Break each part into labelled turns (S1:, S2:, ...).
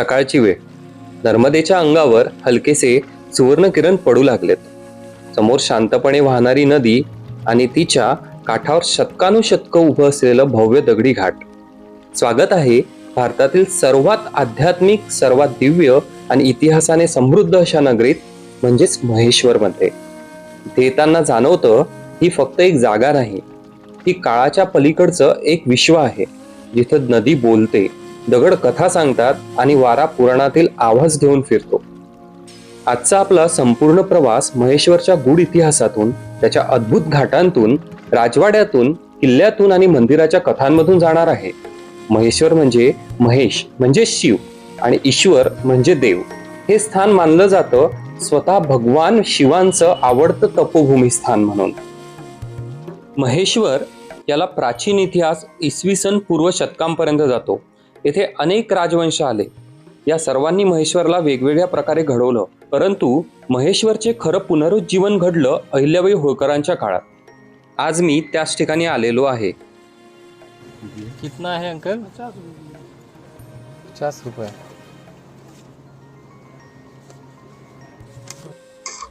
S1: सकाळची वेळ. नर्मदेच्या अंगावर हलकेसे सुवर्णकिरण पडू लागलेत. समोर शांतपणे वाहणारी नदी आणि तिच्या काठावर शतकानुशतक उभं असलेलं भव्य दगडी घाट. स्वागत आहे भारतातील सर्वात आध्यात्मिक सर्वात दिव्य आणि इतिहासाने समृद्ध अशा नगरीत म्हणजेच महेश्वरमध्ये. इथे येताना जाणवतं ही फक्त एक जागा नाही ही काळाच्या पलीकडचं एक विश्व आहे जिथं नदी बोलते. दगड कथा सांगतात आणि वारा पुराणातील आवाज घेऊन फिरतो. आजचा आपला संपूर्ण प्रवास महेश्वरच्या गूढ इतिहासातून त्याच्या अद्भुत घाटांतून राजवाड्यातून किल्ल्यातून आणि मंदिराच्या कथांमधून जाणार आहे. महेश्वर म्हणजे महेश म्हणजे शिव आणि ईश्वर म्हणजे देव. हे स्थान मानलं जातं स्वतः भगवान शिवांचं आवडतं तपोभूमी स्थान म्हणून. महेश्वर याला प्राचीन इतिहास इसवी सन पूर्व शतकांपर्यंत जातो. येथे अनेक राजवंश आले. या सर्वांनी महेश्वरला वेगवेगळ्या प्रकारे घडवलं. परंतु महेश्वरचे खरं पुनरुज्जीवन घडलं अहिल्याबाई होळकरांच्या काळात. आज मी त्याच ठिकाणी आलेलो आहे.
S2: कितना है अंकल? पचास रुपये.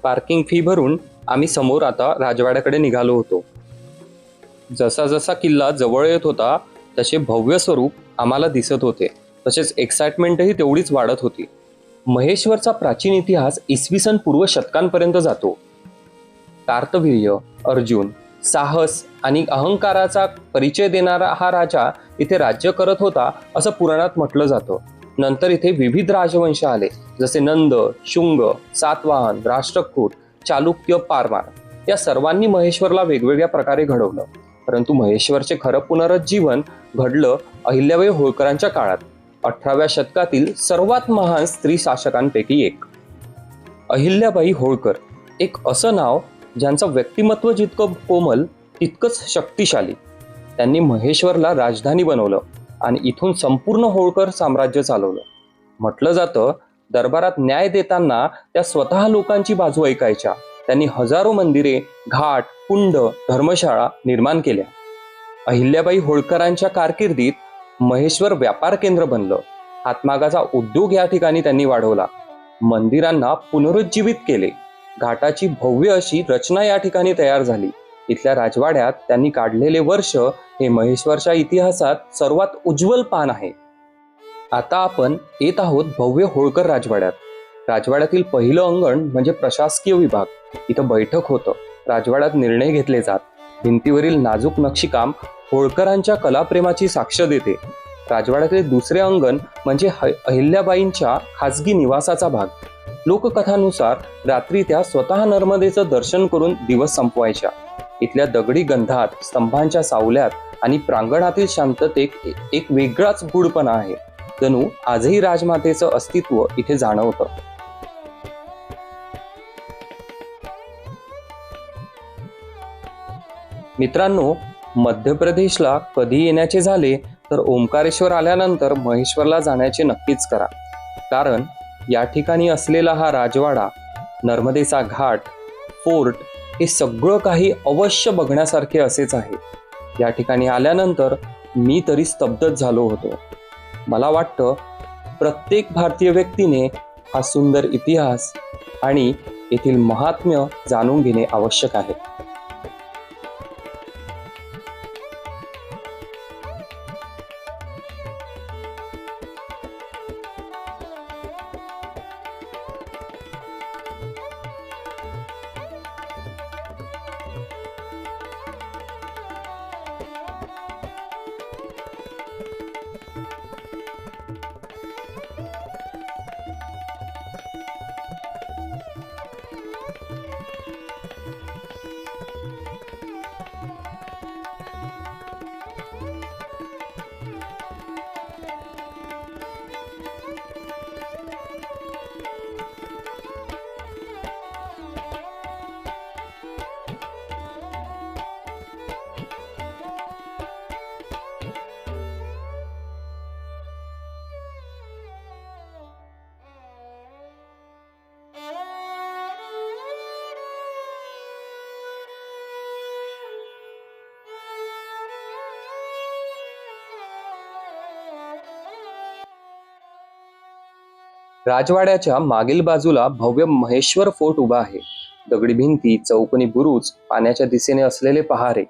S1: पार्किंग फी भरून आम्ही समोर आता राजवाड्याकडे निघालो होतो. जसा जसा किल्ला जवळ येत होता तसे भव्य स्वरूप आम्हाला दिसत होते. तसेच एक्साइटमेंटही तेवढीच वाढत होती. महेश्वरचा प्राचीन इतिहास इसवी सन पूर्व शतकांपर्यंत जातो. कार्तवीर्य अर्जुन साहस आणि अहंकाराचा परिचय देणारा हा राजा इथे राज्य करत होता असं पुराणात म्हटलं जातं. नंतर इथे विविध राजवंश आले जसे नंद शुंग सातवाहन राष्ट्रकूट चालुक्य पारमार या सर्वांनी महेश्वरला वेगवेगळ्या प्रकारे घडवलं. परंतु महेश्वरचे खरं पुनरुज्जीवन घडलं अहिल्याबाई होळकरांच्या काळात. अठराव्या शतकातील सर्वात महान स्त्री शासकांपैकी एक. अहिल्याबाई होळकर एक असं नाव ज्यांचं व्यक्तिमत्व जितकं कोमल तितकंच शक्तिशाली. त्यांनी महेश्वरला राजधानी बनवलं आणि इथून संपूर्ण होळकर साम्राज्य चालवलं. म्हटलं जातं दरबारात न्याय देताना त्या स्वतः लोकांची बाजू ऐकायच्या. त्यांनी हजारो मंदिरे घाट कुंड धर्मशाळा निर्माण केल्या. अहिल्याबाई होळकरांच्या कारकिर्दीत महेश्वर व्यापार केंद्र बनलं. हातमागाचा उद्योग या ठिकाणी त्यांनी वाढवला. मंदिरांना पुनरुज्जीवित केले. घाटाची भव्य अशी रचना या ठिकाणी तयार झाली. इथल्या राजवाड्यात त्यांनी काढलेले वर्ष हे महेश्वरच्या इतिहासात सर्वात उज्ज्वल पान आहे. आता आपण येत आहोत भव्य होळकर राजवाड्यात. राजवाड्यातील पहिलं अंगण म्हणजे प्रशासकीय विभाग. इथं बैठक होतं. राजवाड्यात निर्णय घेतले जात. भिंतीवरील नाजूक नक्षीकाम होळकरांच्या कलाप्रेमाची साक्ष देते. राजवाड्यातले दुसरे अंगण म्हणजे अहिल्याबाईंच्या खासगी निवासाचा भाग. लोककथानुसार रात्री त्या स्वतः नर्मदेचं दर्शन करून दिवस संपवायच्या. इथल्या दगडी गंधात स्तंभांच्या सावल्यात आणि प्रांगणातील शांततेत एक वेगळाच गूढपणा आहे. जणू आजही राजमातेचं अस्तित्व इथे जाणवतं. मित्रांनो मध्य प्रदेशला कधी येण्याचे झाले तर ओंकारेश्वर आल्यानंतर महेश्वरला जाण्याचे नक्कीच करा. कारण या ठिकाणी असलेला हा राजवाडा नर्मदेचा घाट फोर्ट हे सगळं काही अवश्य बघण्यासारखे असेच आहे. या ठिकाणी आल्यानंतर मी तरी स्तब्धच झालो होतो. मला वाटतं प्रत्येक भारतीय व्यक्तीने हा सुंदर इतिहास आणि येथील महात्म्य जाणून घेणे आवश्यक आहे. राजवाड्याच्या मागील बाजूला भव्य महेश्वर फोर्ट उभा आहे. दगडी भिंती चौकोनी बुरुज पाण्याच्या दिशेने असलेले पहारे.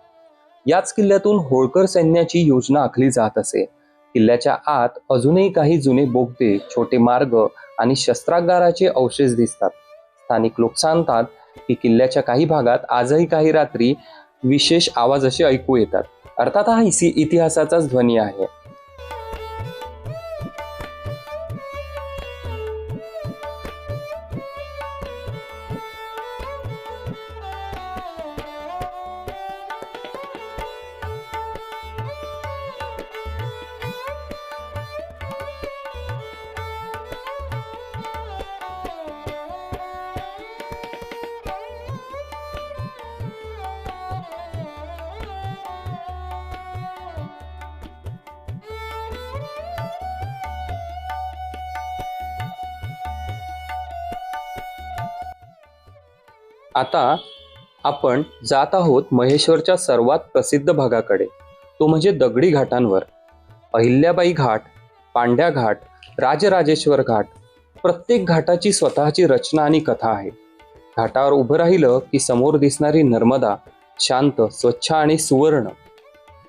S1: याच किल्ल्यातून होळकर सैन्याची योजना आखली जात असे. किल्ल्याच्या आत अजूनही काही जुने बोगदे छोटे मार्ग आणि शस्त्रागाराचे अवशेष दिसतात. स्थानिक लोक सांगतात की किल्ल्याच्या काही भागात आजही काही रात्री विशेष आवाज असे ऐकू येतात. अर्थात हा इसी- इतिहासाचाच ध्वनी आहे. आता आपण जात आहोत महेश्वरच्या सर्वात प्रसिद्ध भागाकडे. तो म्हणजे दगडी घाटांवर. अहिल्याबाई घाट पांड्या घाट राजराजेश्वर घाट प्रत्येक घाटाची स्वतःची रचना आणि कथा आहे. घाटावर उभं राहिलं की समोर दिसणारी नर्मदा शांत स्वच्छ आणि सुवर्ण.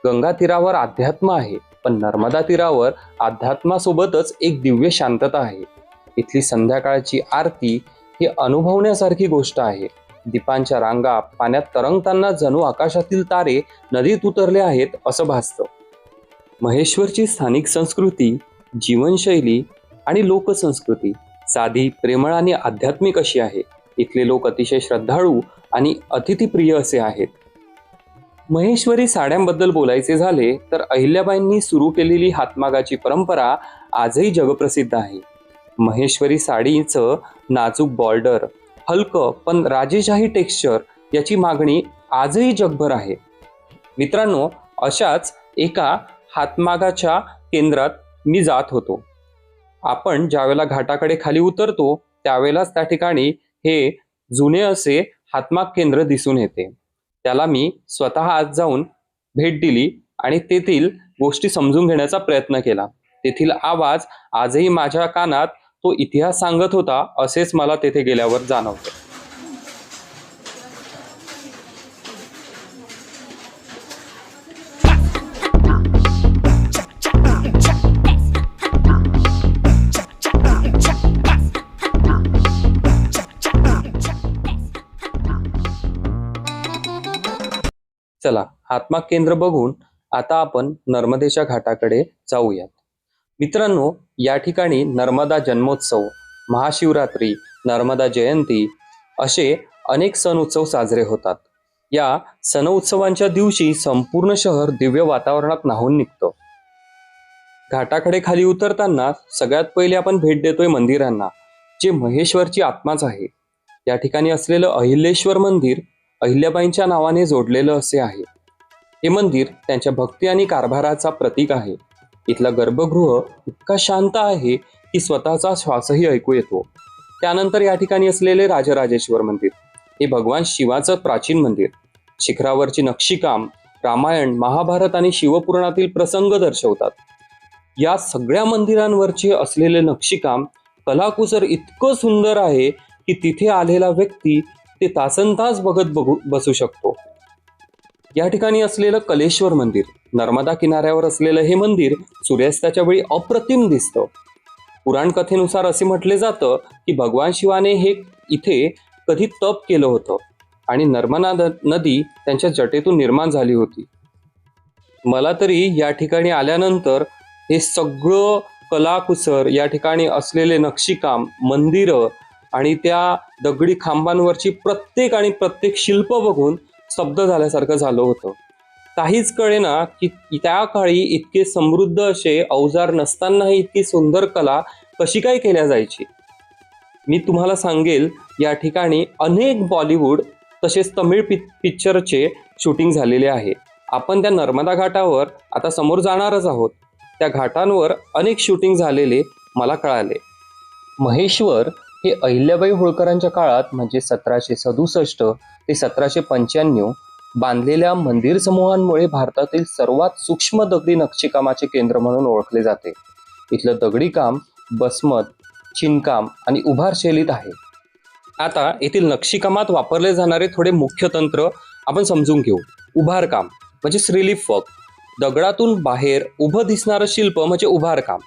S1: गंगा तीरावर अध्यात्म आहे पण नर्मदा तीरावर अध्यात्मासोबतच एक दिव्य शांतता आहे. इथली संध्याकाळची आरती ही अनुभवण्यासारखी गोष्ट आहे. दीपांच्या रांगा पाण्यात तरंगताना जणू आकाशातील तारे नदीत उतरले आहेत असं भासतं. महेश्वरची स्थानिक संस्कृती जीवनशैली आणि लोकसंस्कृती साधी प्रेमळ आणि आध्यात्मिक अशी आहे. इथले लोक अतिशय श्रद्धाळू आणि अतिथीप्रिय असे आहेत. महेश्वरी साड्यांबद्दल बोलायचे झाले तर अहिल्याबाईंनी सुरू केलेली हातमागाची परंपरा आजही जगप्रसिद्ध आहे. महेश्वरी साडीचं नाजूक बॉर्डर हलकं पण राजेशाही टेक्स्चर याची मागणी आजही जगभर आहे. मित्रांनो अशाच एका हातमागाच्या केंद्रात मी जात होतो. आपण ज्यावेळेला घाटाकडे खाली उतरतो त्यावेळेलाच त्या ठिकाणी हे जुने असे हातमाग केंद्र दिसून येते. त्याला मी स्वतः आज जाऊन भेट दिली आणि तेथील गोष्टी समजून घेण्याचा प्रयत्न केला. तेथील आवाज आजही माझ्या कानात तो इतिहास सांगत होता असेच मला तेथे गेल्यावर जाणवतं. चला हातमाग केंद्र बघून आता आपण नर्मदेच्या घाटाकडे जाऊयात. मित्रांनो या ठिकाणी नर्मदा जन्मोत्सव महाशिवरात्री नर्मदा जयंती असे अनेक सण उत्सव साजरे होतात. या सण उत्सवांच्या दिवशी संपूर्ण शहर दिव्य वातावरणात न्हावून निघतं. घाटाकडे खाली उतरताना सगळ्यात पहिले आपण भेट देतोय मंदिरांना जे महेश्वरची आत्माच आहे. या ठिकाणी असलेलं अहिल्येश्वर मंदिर अहिल्याबाईंच्या नावाने जोडलेलं असे आहे. हे मंदिर त्यांच्या भक्ती आणि कारभाराचा प्रतीक आहे. इथलं गर्भगृह इतका शांत आहे की स्वतःचा श्वासही ऐकू येतो. त्यानंतर या ठिकाणी असलेले राजराजेश्वर मंदिर हे भगवान शिवाचं प्राचीन मंदिर. शिखरावरची नक्षीकाम रामायण महाभारत आणि शिवपुराणातील प्रसंग दर्शवतात. या सगळ्या मंदिरांवरचे असलेले नक्षीकाम कलाकुसर इतकं सुंदर आहे की तिथे आलेला व्यक्ती ते तासनतास बघत बघू बसू शकतो. या ठिकाणी असलेलं कलेश्वर मंदिर नर्मदा किनाऱ्यावर असलेलं हे मंदिर सूर्यास्ताच्या वेळी अप्रतिम दिसतं. पुराण कथेनुसार असे म्हटले जातं की भगवान शिवाने हे इथे कधी तप केलं होतं आणि नर्मदा नदी त्यांच्या जटेतून निर्माण झाली होती. मला तरी या ठिकाणी आल्यानंतर हे सगळं कलाकुसर या ठिकाणी असलेले नक्षीकाम मंदिरं आणि त्या दगडी खांबांवरची प्रत्येक आणि प्रत्येक शिल्प बघून स्तब्ध झाल्यासारखं झालं होतं. काहीच कळेना की त्या काळी इतके समृद्ध असे अवजार नसतानाही इतकी सुंदर कला कशी काय केल्या जायची? मी तुम्हाला सांगेल या ठिकाणी अनेक बॉलिवूड तसेच तमिळ पि पिक्चरचे शूटिंग झालेले आहे. आपण त्या नर्मदा घाटावर आता समोर जाणारच आहोत. त्या घाटांवर अनेक शूटिंग झालेले मला कळाले. महेश्वर हे अहिल्याबाई होळकरांच्या काळात म्हणजे सतराशे सदुसष्ट ते सतराशे पंच्याण्णव बांधलेल्या मंदिर समूहांमुळे भारतातील सर्वात सूक्ष्म दगडी नक्षीकामाचे केंद्र म्हणून ओळखले जाते. इथलं दगडी काम बसमत चिनकाम आणि उभार शैलीत आहे. आता येथील नक्षीकामात वापरले जाणारे थोडे मुख्य तंत्र आपण समजून घेऊ. उभारकाम म्हणजे श्रीलिफ वर्क. दगडातून बाहेर उभं दिसणारं शिल्प म्हणजे उभारकाम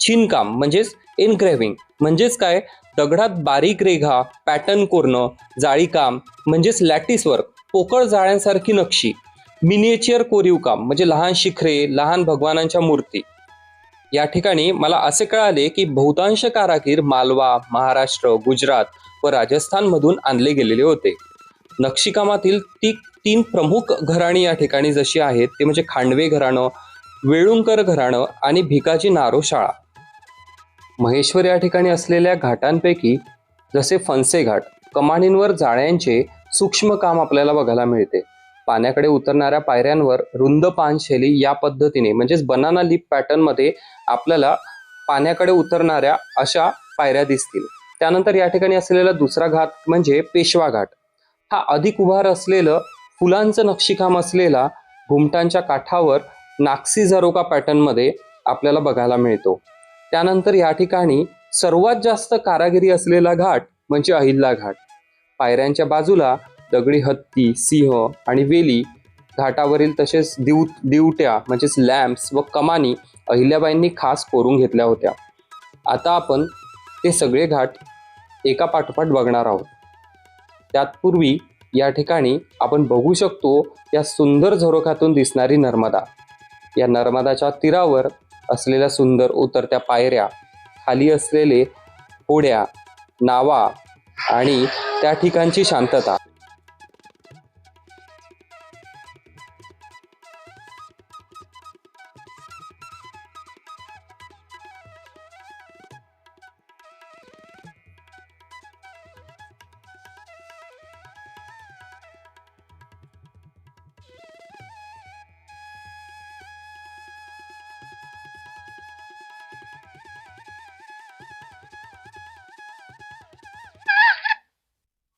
S1: छिनकाम म्हणजेच एनग्रेव्हिंग म्हणजेच काय? दगडात बारीक रेघा पॅटर्न कोरणं जाळीकाम म्हणजेच लॅटिस वर्क पोकळ जाळ्यांसारखी नक्षी मिनिएचर कोरीव काम म्हणजे लहान शिखरे लहान भगवानांच्या मूर्ती. या ठिकाणी मला असे कळाले की बहुतांश कारागीर मालवा महाराष्ट्र गुजरात व राजस्थानमधून आणले गेलेले होते. नक्षीकामातील ती तीन प्रमुख घराणी या ठिकाणी जशी आहेत ते म्हणजे खांडवे घराणं वेळुंकर घराणं आणि भिकाजी नारो शाळा. महेश्वर या ठिकाणी असलेल्या घाटांपैकी जसे फणसे घाट कमानींवर जाळ्यांचे सूक्ष्म काम आपल्याला बघायला मिळते. पाण्याकडे उतरणाऱ्या पायऱ्यांवर रुंद पानशैली या पद्धतीने म्हणजेच बनाना लिप पॅटर्नमध्ये आपल्याला पाण्याकडे उतरणाऱ्या अशा पायऱ्या दिसतील. त्यानंतर या ठिकाणी असलेला दुसरा घाट म्हणजे पेशवा घाट. हा अधिक उभार असलेलं फुलांचं नक्षीकाम असलेला घुमटांच्या काठावर नाक्सी झरोका पॅटर्नमध्ये आपल्याला बघायला मिळतो. त्यानंतर या ठिकाणी सर्वात जास्त कारागिरी असलेला घाट म्हणजे अहिल्ला घाट. पायऱ्यांच्या बाजूला दगडी हत्ती सिंह आणि वेली घाटावरील तसेच दिव दिवट्या म्हणजेच लॅम्प्स व कमानी अहिल्याबाईंनी खास कोरून घेतल्या होत्या. आता आपण ते सगळे घाट एका पाठोपाठ बघणार आहोत. त्यातपूर्वी या ठिकाणी आपण बघू शकतो या सुंदर झरोखातून दिसणारी नर्मदा. या नर्मदाच्या तीरावर असलेल्या सुंदर उतरत्या पायऱ्या खाली असलेले होड्या नावा आणि त्या ठिकाणची शांतता.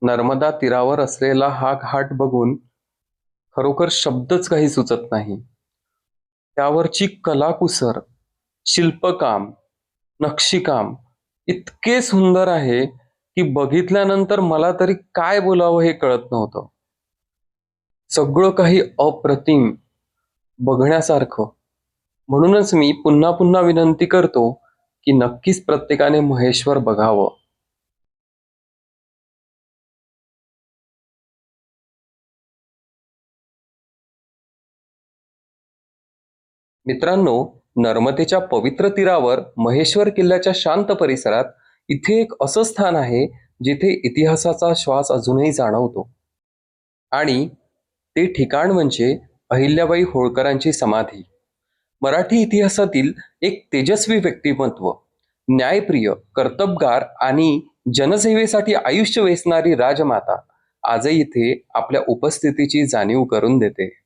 S1: नर्मदा तीरावर असलेला हा घाट बघून खरोखर शब्दच काही सुचत नाही. त्यावरची कलाकुसर शिल्पकाम नक्षीकाम इतके सुंदर आहे की बघितल्यानंतर मला तरी काय बोलावं हे कळत नव्हतं. सगळं काही अप्रतिम बघण्यासारखं. म्हणूनच मी पुन्हा पुन्हा विनंती करतो की नक्कीच प्रत्येकाने महेश्वर बघावं. मित्रांनो नर्मदेच्या पवित्र तीरावर महेश्वर किल्ल्याच्या शांत परिसरात इथे एक असं स्थान आहे जिथे इतिहासाचा श्वास अजूनही जाणवतो. आणि ते ठिकाण म्हणजे अहिल्याबाई होळकरांची समाधी. मराठी इतिहासातील एक तेजस्वी व्यक्तिमत्व न्यायप्रिय कर्तबगार आणि जनसेवेसाठी आयुष्य वेचणारी राजमाता आजही इथे आपल्या उपस्थितीची जाणीव करून देते.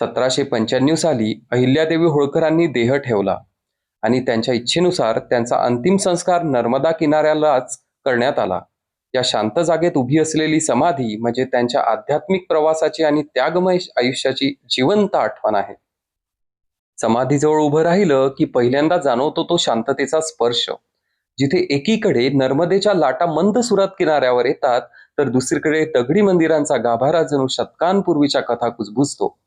S1: सतराशे पंच्याण्णव साली अहिल्यादेवी होळकरांनी देह ठेवला आणि त्यांच्या इच्छेनुसार त्यांचा अंतिम संस्कार नर्मदा किनाऱ्यालाच करण्यात आला. या शांत जागेत उभी असलेली समाधी म्हणजे त्यांच्या आध्यात्मिक प्रवासाची आणि त्यागमय आयुष्याची जिवंत आठवण आहे. समाधीजवळ उभं राहिलं की पहिल्यांदा जाणवतो तो शांततेचा स्पर्श. जिथे एकीकडे नर्मदेच्या लाटा मंद सुरात किनाऱ्यावर येतात तर दुसरीकडे दगडी मंदिरांचा गाभारा जणू शतकांपूर्वीच्या कथा कुजबुजतो.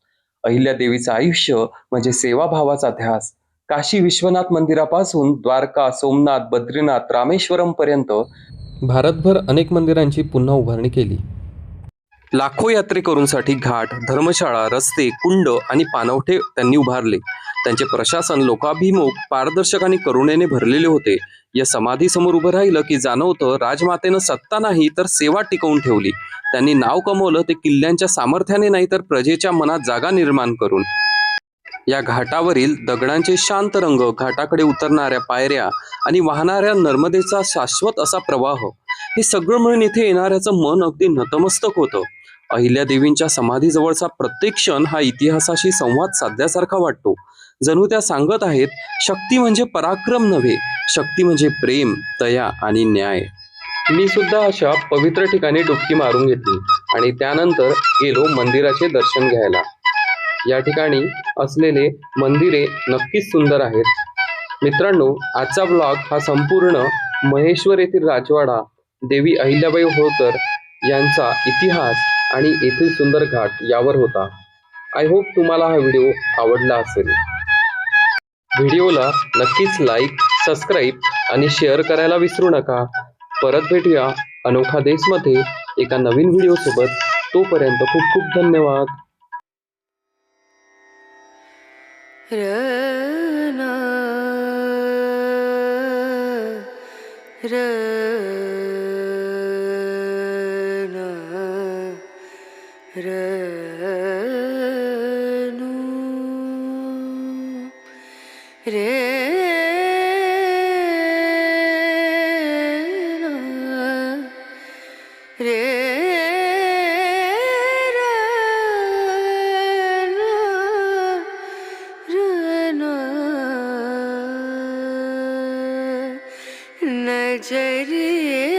S1: अहिल्यादेवीचं आयुष्य म्हणजे सेवाभावाचा ध्यास काशी विश्वनाथ मंदिरापासून द्वारका सोमनाथ बद्रीनाथ रामेश्वरम पर्यंत भारतभर अनेक मंदिरांची पुन्हा उभारणी केली. लाखो यात्रेकरूंसाठी घाट धर्मशाळा रस्ते कुंड आणि पानवठे त्यांनी उभारले. त्यांचे प्रशासन लोकाभिमुख पारदर्शक आणि करुणेने भरलेले होते. या समाधीसमोर उभं राहिलं की जाणवतं राजमातेनं सत्ता नाही तर सेवा टिकवून ठेवली. त्यांनी नाव कमवलं ते किल्ल्यांच्या सामर्थ्याने नाही तर प्रजेच्या मनात जागा निर्माण करून. या घाटावरील दगडांचे शांत रंग घाटाकडे उतरणाऱ्या पायऱ्या आणि वाहणाऱ्या नर्मदेचा शाश्वत असा प्रवाह हे सगळं मिळून इथे येणाऱ्याचं मन अगदी नतमस्तक होतं. अहिल्यादेवींच्या समाधीजवळचा प्रत्येक क्षण हा इतिहासाशी संवाद साधल्यासारखा वाटतो. जणू त्या सांगत आहेत शक्ती म्हणजे पराक्रम नव्हे शक्ती म्हणजे प्रेम दया आणि न्याय. मी सुद्धा अशा पवित्र ठिकाणी डुबकी मारून घेतली आणि त्यानंतर गेलो मंदिराचे दर्शन घ्यायला. या ठिकाणी असलेले मंदिरे नक्कीच सुंदर आहेत. मित्रांनो आजचा ब्लॉग हा संपूर्ण महेश्वर येथील राजवाडा देवी अहिल्याबाई होळकर यांचा इतिहास आणि येथील सुंदर घाट यावर होता. आय होप तुम्हाला हा व्हिडिओ आवडला असेल. व्हिडिओला नक्कीच लाईक सबस्क्राईब आणि शेअर करायला विसरू नका. परत भेटूया अनोखा देशमध्ये एका नवीन व्हिडिओसोबत तोपर्यंत खूप खूप धन्यवाद.
S3: र जरिए